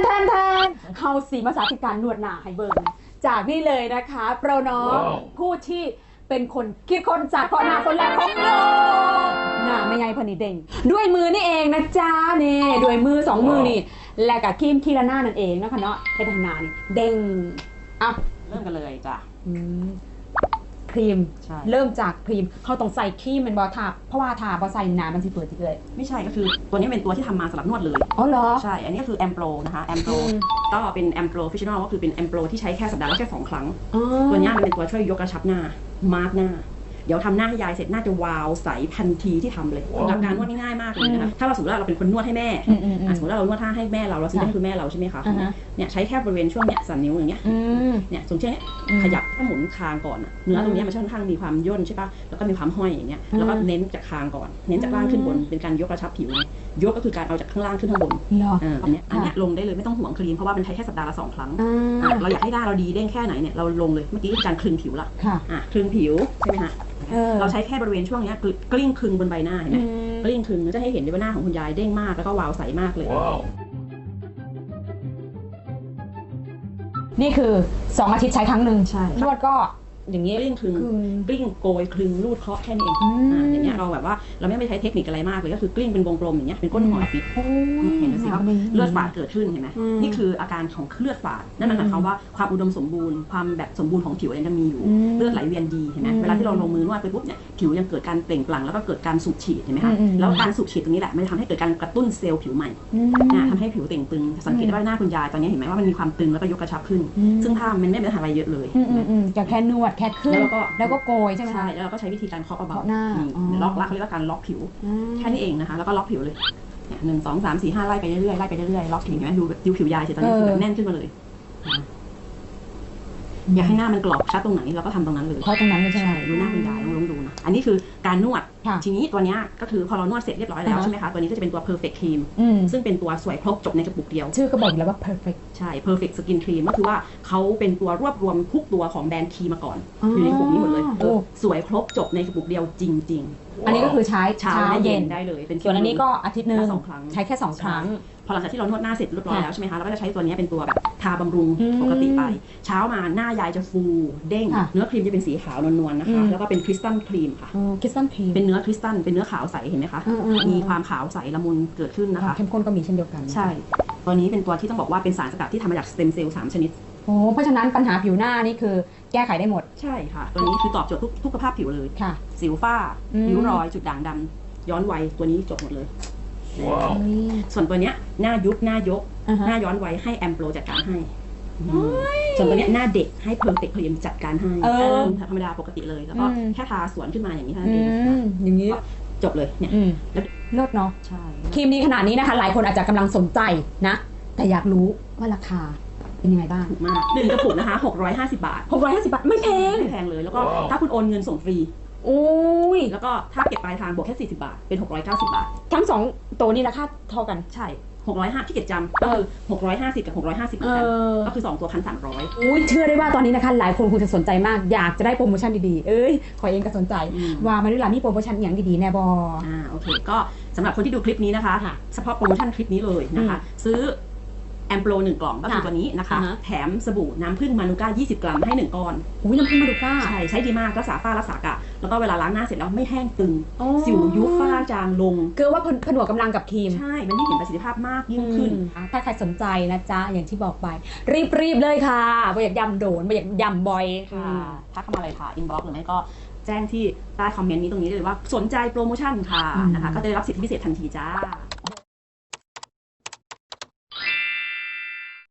นแทนแทนเฮาสีมาสาธิตการนวดหน้าให้เบิ่งจากนี่เลยนะคะโปรน้องผู้ที่เป็นคนคิดคนจากข้อหน้าคนแรกของโลกหน้าไม่ไงพอนี่เด้งด้วยมือนี่เองนะจ๊ะนี่ด้วยมือสองมือนี่และกับครีมคีราน่านั่นเองนะคะเนาะให้ทางหน้านี่เด้งอะเริ่มกันเลยจ้ะ อืม ครีม ใช่ เริ่มจากครีมเขาต้องใส่ครีมเป็นบอทาเพราะว่าทาบอใส่หนามันสิเปิดจิเลยไม่ใช่ก็คือตัวนี้เป็นตัวที่ทำมาสำหรับนวดเลย อ๋อเหรอ ใช่ อันนี้ก็คือแอมโปรนะคะแอมโปรอืม ก็เป็นแอมโปรฟิชชั่นอลก็คือเป็นแอมโปรที่ใช้แค่สัปดาห์ละแค่สองครั้ง อ๋อตัวเนี้ยมันเป็นตัวช่วยยกกระชับหน้า มาร์กหน้า เดี๋ยวทำหน้าให้ยายเสร็จหน้าจะวาวใสทันทีที่ทำเลยหลักการนวดง่ายๆมากเลยนะคะ ถ้าเราสมมติว่าเราเป็นคนนวดให้แม่อืมอืมอืมอะสมมติว่าเรานวดท่าให้แม่เราเราซื้อให้คือแม่เราใช่ไหมคะ อ่าฮะ เนี่ยใช้แค่บริเวณช่วงเนี้ยสันนิ้วอย่างเงี้ยอืมเนี่ยตรงเช่นเนี้ยอืมขยับถ้าหมุนคางก่อนอะเนื้อตรงเนี้ยมันค่อนข้างมีความย่นใช่ปะแล้วก็มีความห้อยอย่างเงี้ยอืมแล้วก็เน้นจากคางก่อน เน้นจากล่างขึ้นบนเป็นการยกกระชับผิวไงยกก็คือการเอาจากข้างล่างขึ้นข้างบนเหรอเอออันเนี้ยอันเนี้ยลงได้เลยไม่ต้องห่วงครีมเพราะว่ามันใช้แค่สัปดาห์ละสองครั้งอ่อะาเราอยากให้หน้าเราดีเด้งแค่ไหนเนี่ยเราลงเลยเมื่อกี้คือการคลึงผิวละค่ะอะคลึงผิวใช่ไหมฮะเออเราใช้แค่บริเวณช่วงเนี้ยกลกลิ้งคลึงบนใบหน้าเห็นไหมอืมกลิ้งคลึงจะให้เห็นได้ว่าหน้าของคุณยายเด้งมากแล้วก็วาวใสมากเลย นี่คือสองอาทิตย์ใช้ครั้งหนึ่งใช่ นวดก็ อย่างนี้กลิ้งคลึงคลึงกลิ้งโกยคลึงรูดเคาะแค่นี้เองอืม อ่าอย่างเงี้ยเราแบบว่าเราไม่ไปใช้เทคนิคอะไรมากเลยก็คือกลิ้งเป็นวงกลมอย่างเงี้ยเป็นก้นหอยปิด โอ้ย เห็นไหมสิครับเลือดฝาดเกิดขึ้นเห็นไหมอืมนี่คืออาการของเลือดฝาดนั่นหมายความว่าความอุดมสมบูรณ์ความแบบสมบูรณ์ของผิวยังจะมีอยู่อืมเลือดไหลเวียนดีเห็นไหมอืมเวลาที่เราลงมือนวดไปปุ๊บเนี่ยผิวยังเกิดการเปล่งปลั่งแล้วก็เกิดการสูบฉีดเห็นไหมคะอืมอืมแล้วการสูบฉีดตรงนี้แหละมันจะทำให้เกิดการกระตุ้นเซลล์ผิวใหม่อืมนะทำให้ผิวเต่งตึงสังเกตได้ว่าหน้าคุณยายตอนนี้เห็นไหมว่ามันมีความตึงแล้วก็ยกกระชับขึ้นอืมซึ่งภาพมันไม่ได้ทำอะไรเยอะเลยอืมอืมอืมจะแค่นวดแค่ขึ้นแล้วก็แล้วก็โกยใช่ไหมใช่คะแล้วเราก็ใช้วิธีการเคาะเบาเคาะหน้านี่อ๋อล็อกละเขาเรียกว่าการล็อกผิวอืมแค่นี้เองนะคะแล้วก็ล็อกผิวเลยเนี่ย หนึ่งสองสามสี่ห้าไล่ไปเรื่อยๆไล่ไปเรื่อยๆล็อกผิวเห็นไหมดูดูผิวยายสิตอนนี้คือแบบแน่นขึ้นมาเลยนะอยากให้หน้ามันกรอบชัดตรงไหนเราก็ทำตรงนั้นเลยเพราะตรงนั้นเลยใช่ไหมดูหน้าคุณยายลองลองดูนะอันนี้คือการนวดค่ะทีนี้ตัวเนี้ยก็คือพอเรานวดเสร็จเรียบร้อยแล้วอ่าฮะใช่ไหมคะตัวนี้ก็จะเป็นตัว perfect cream อืมซึ่งเป็นตัวสวยครบจบในกระปุกเดียว ชื่อก็บอกอยู่แล้วว่า perfect ใช่ perfect skin cream ก็คือว่าเขาเป็นตัวรวบรวมทุกตัวของแบรนด์คีมาก่อนอยู่ในกระปุกนี้หมดเลยโอ้สวยครบจบในกระปุกเดียวจริงอันนี้ก็คือใช้ๆเช้าและเย็นได้เลยเป็นส่วนอันนี้ก็อาทิตย์หนึงแค่สองครั้งใช้แค่สองครั้งพอหลังจากที่เรานวดหน้าเสร็จเรียบร้อยค่ะแล้วใช่ไหมคะเราก็จะใช้ตัวนี้เป็นตัวแบบทาบำรุงอืมปกติไป เช้ามาหน้ายายจะฟูเด้งค่ะเนื้อครีมจะเป็นสีขาวนวลๆนะคะอืมแล้วก็เป็นคริสตัลครีมค่ะคิสตันครีมเป็นเนื้อคริสตัลเป็นเนื้อขาวใสเห็นไหมคะอืมอืมอืมมีความขาวใสละมุนเกิดขึ้นนะคะเข้มข้นก็มีเช่นเดียวกันใช่ตัวนี้เป็นตัวที่ต้องบอกว่าเป็นสารสกัดที่ทำมาจากสเต็มเซลล์สามชนิดโอ้เพราะฉะนั้นปัญหาผิวหน้านี่คือแก้ไขได้หมดใช่ค่ะ ตัวนี้คือตอบโจทย์ทุกทุกสภาพผิวเลยค่ะ สิวฝ้าอืมริ้วรอยจุดด่างดำย้อนวัยตัวนี้จบหมดเลย Wow. ส่วนตัวเนี้ยหน้ายุบหน้ายกอ่าฮะหน้าย้อนวัยให้แอมโปรจัดการให้ ส่วนตัวเนี้ยหน้าเด็กให้เพอร์เฟกต์ครีมจัดการให้เออ ธรรมดาปกติเลย แล้วก็อืม แค่ทาสวนขึ้นมาอย่างนี้เท่านั้อืนเองมอย่างนี้จบเลยเนี่ยอืมแล้วเลิศเนาะใช่ครีมดีขนาดนี้นะคะ หลายคนอาจจะกำลังสนใจนะ แต่อยากรู้ว่าราคาเป็นยังไงบ้างถูกมากหนึ่งกระปุกนะคะ 650 บาท650บาทไม่แพงไม่แพงเลยแล้วก็ว้าวถ้าคุณโอนเงินส่งฟรีโอ้ยแล้วก็ถ้าเก็บปลายทางบวกแค่40 บาทเป็น 690 บาท ทั้งสองตัวนี้ราคาเท่ากัน ใช่ 605ที่เก็บจำก็คือ650กับ650เหมือนกันก็คือ2ตัว1,300อุ้ยเชื่อได้ว่าตอนนี้นะคะ หลายคนคงจะสนใจมาก อยากจะได้โปรโมชั่นดีๆ เอ้ย ขอเองก็สนใจอืมว่ามาด้วยล่ะมีโปรโมชั่นอย่างดีๆ แน่บอ อ่าโอเค ก็สำหรับคนที่ดูคลิปนี้นะคะ ค่ะเฉพาะโปรโมชั่นคลิปนี้เลยนะคะ ซื้อ แอมโปรหนึ่งกล่องก็คือค่ะตัวนี้นะคะ อ่าฮะ แถมสบู่น้ำผึ้งมานูก้า 20 กรัมให้ 1ก้อน อุ้ยน้ำผึ้งมาดูก้าใช่ใช้ดีมากรักษาฝ้ารักษากระแล้วก็เวลาล้างหน้าเสร็จแล้วไม่แห้งตึง อ๋อสิวยุบฝ้าจางลง คือว่าผนวกกำลังกับครีม ใช่มันยิ่งเห็นประสิทธิภาพมากยิ่งขึ้น อืมถ้าใครสนใจนะจ๊ะ อย่างที่บอกไป รีบๆเลยค่ะไม่อยากยำโดนไม่อยากยำบ่อยค่ะค่ะถ้าเข้ามาเลยค่ะ อินบ็อกซ์หรือไม่ก็แจ้งที่ใต้คอมเมนต์นี้ตรงนี้ได้เลยว่าสนใจโปรโมชั่นค่ะอืมนะคะ ก็จะได้รับสิทธิพิเศษทันทีจ้า